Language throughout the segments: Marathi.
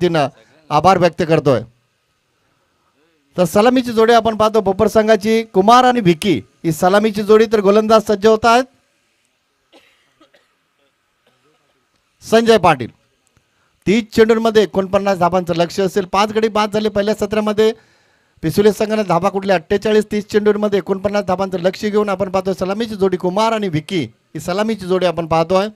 तिनं आभार व्यक्त करतोय. तर सलामीची जोडी आपण पाहतो. बोपर संघाची कुमार आणि भिकी ही सलामीची जोडी तर गोलंदाज सज्ज होत आहेत. संजय पाटील. तीस चेंडूंमध्ये एकोणपन्नास धाबांचं लक्ष असेल. पाच गडी बाद झाले पहिल्या सत्रामध्ये. पिसुले संघाने धाबा कुठल्या? अठ्ठेचाळीस तीस चेंडूंमध्ये एकोणपन्नास धाबांचं लक्ष घेऊन आपण पाहतोय सलामीची जोडी कुमार आणि विकी ही सलामीची जोडी आपण पाहतोय.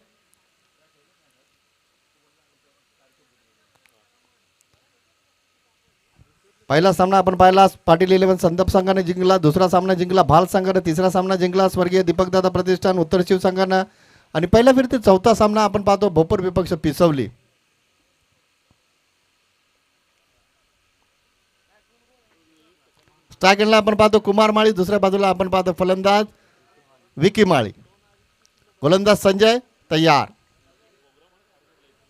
पहिला सामना आपण पाहिला पाटील इलेव्हन संदप संघाने जिंकला दुसरा सामना जिंकला भाल संघाने तिसरा सामना जिंकला स्वर्गीय दीपकदादा प्रतिष्ठान उत्तर शिव संघानं. आणि पहिल्या फिरते चौथा सामना आपण पाहतो भोपर विपक्ष पिसवली. स्ट्रायक आपण पाहतो कुमार माळी दुसऱ्या बाजूला आपण पाहतो फलंदाज विकी माळी. गोलंदाज संजय तयार.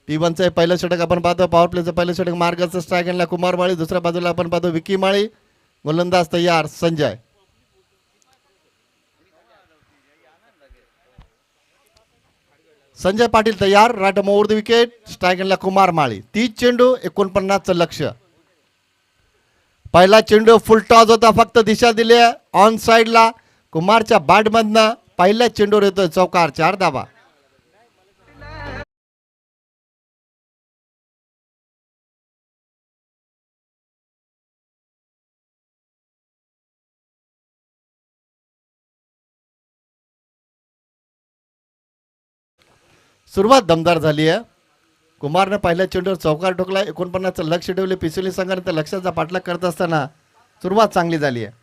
टी वनचं पहिलं षटक आपण पाहतो. पॉवर प्लेचं पहिलं षटक मार्गाचं स्ट्राईक आणला कुमार माळी. दुसऱ्या बाजूला आपण पाहतो विकी माळी गोलंदाज तयार संजय. संजय पाटील तयार right more the wicket strike आणला कुमार माळी. तीस चेंडू एकोणपन्नासचं लक्ष. पहिला चेंडू फुल टॉस होता फक्त दिशा दिली ऑन साईडला कुमारच्या बॅटमधनं पहिल्या चेंडूवर येतोय चौकार चार दाबा सुरुवात दमदार झाली आहे. कुमारनं पहिल्या चेंडूवर चौकार ठोकला एकोणपन्नासचं लक्ष ठेवले. पिसुली संघाने त्या लक्षाचा पाठलाग करत असताना सुरुवात चांगली झाली आहे.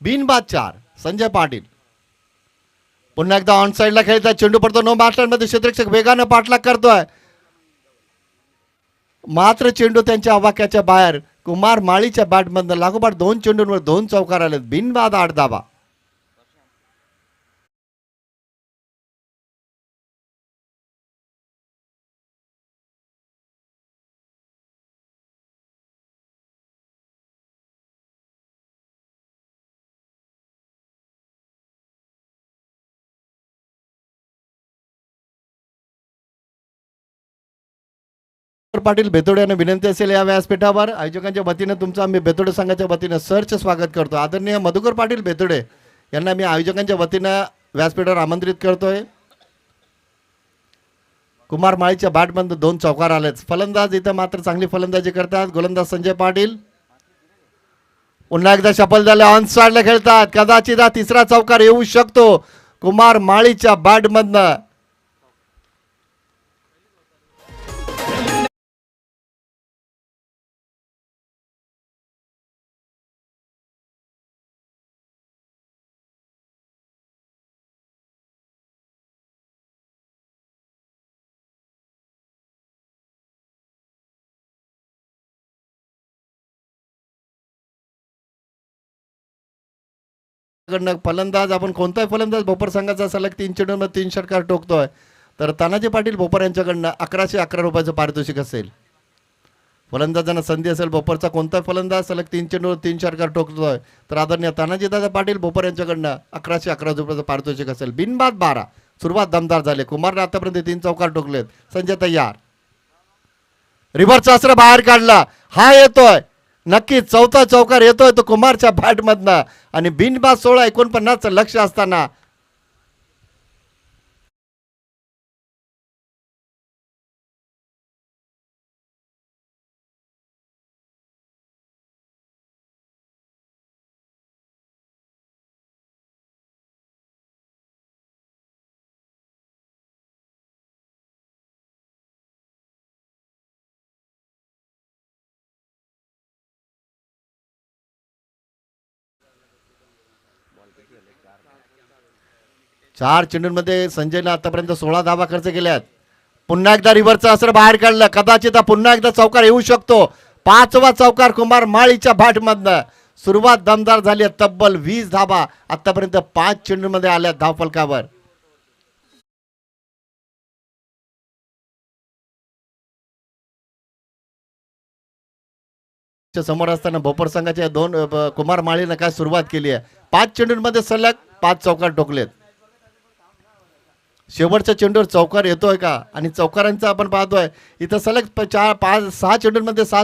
बिनबाद चार. संजय पाटील. पुन्हा एकदा ऑन साईडला खेळतात चेंडू पडतो नो मास्टरमध्ये क्षेत्रक्षक वेगानं पाठलाग करतोय. मात्र चेंडू त्यांच्या अवाक्याच्या बाहेर कुमार माळीच्या बॅटमधनं लागोपाठ दोन चेंडूंवर दोन चौकार आले बिनबाद आठ धाबा पाटील बेतोडे यांना विनंती असेल या व्यासपीठावर. आयोजकांच्या वतीनं तुमचं आम्ही बेतोडे संघाच्या वतीनं सरच स्वागत करतो. आदरणीय मधुकर पाटील बेतोडे यांना मी आयोजकांच्या वतीनं व्यासपीठावर आमंत्रित करतोय. कुमार माळीच्या बॅटबंद दोन चौकार आलेच फलंदाज इथं मात्र चांगली फलंदाजी करतात. गोलंदाज संजय पाटील. पुन्हा एकदा शपल झाले. ऑन साईडला खेळतात. कदाचित हा तिसरा चौकार येऊ शकतो. कुमार माळीच्या बॅटमधनं कडनं फलंदाज आपण कोणताही फलंदाज भोपर संघाचा सलग तीन चेंडूमध्ये तीन षटकार टोकतोय. तर तानाजी पाटील भोपर यांच्याकडनं अकराशे अकरा रुपयाचं पारितोषिक असेल. फलंदाजांना संधी असेल भोपरचा कोणताही फलंदाज सलग तीन चेंडूवर तीन षटकार टोकतोय. तर आदरणीय तानाजी दादा पाटील भोपर यांच्याकडनं अकराशे अकरा रुपयाचं पारितोषिक असेल. बिनबाद बारा. सुरुवात दमदार झाले. कुमारने आतापर्यंत तीन चौकार टोकलेत. संजय तयार. रिव्हर्स अस्त्र बाहेर काढला. हा येतोय. नक्की चौथा चौकार येतोय तो कुमारच्या बॅटमधनं आणि बिनबाद सोळा एकोणपन्नासचं लक्ष असताना चार चेंडूंमध्ये संजयनं आतापर्यंत सोळा धावा खर्च केल्यात. पुन्हा एकदा रिव्हरचं असर बाहेर काढलं. कदाचित पुन्हा एकदा चौकार येऊ शकतो. पाचवा चौकार कुमार माळीच्या भाटमधनं. सुरुवात दमदार झाली तब्बल वीस धाबा आतापर्यंत पाच चेंडूंमध्ये आल्या धावफलकावर. च्या समोर असताना भोपर संघाच्या दोन कुमार माळीनं काय सुरुवात केली आहे? पाच चेंडूंमध्ये सलग पाच चौकार टोकलेत. शेवटच्या चेंडूवर चौकार येतोय का? आणि चौकारांचा आपण पाहतोय इथं सलग चार पाच सहा चेंडूंमध्ये सात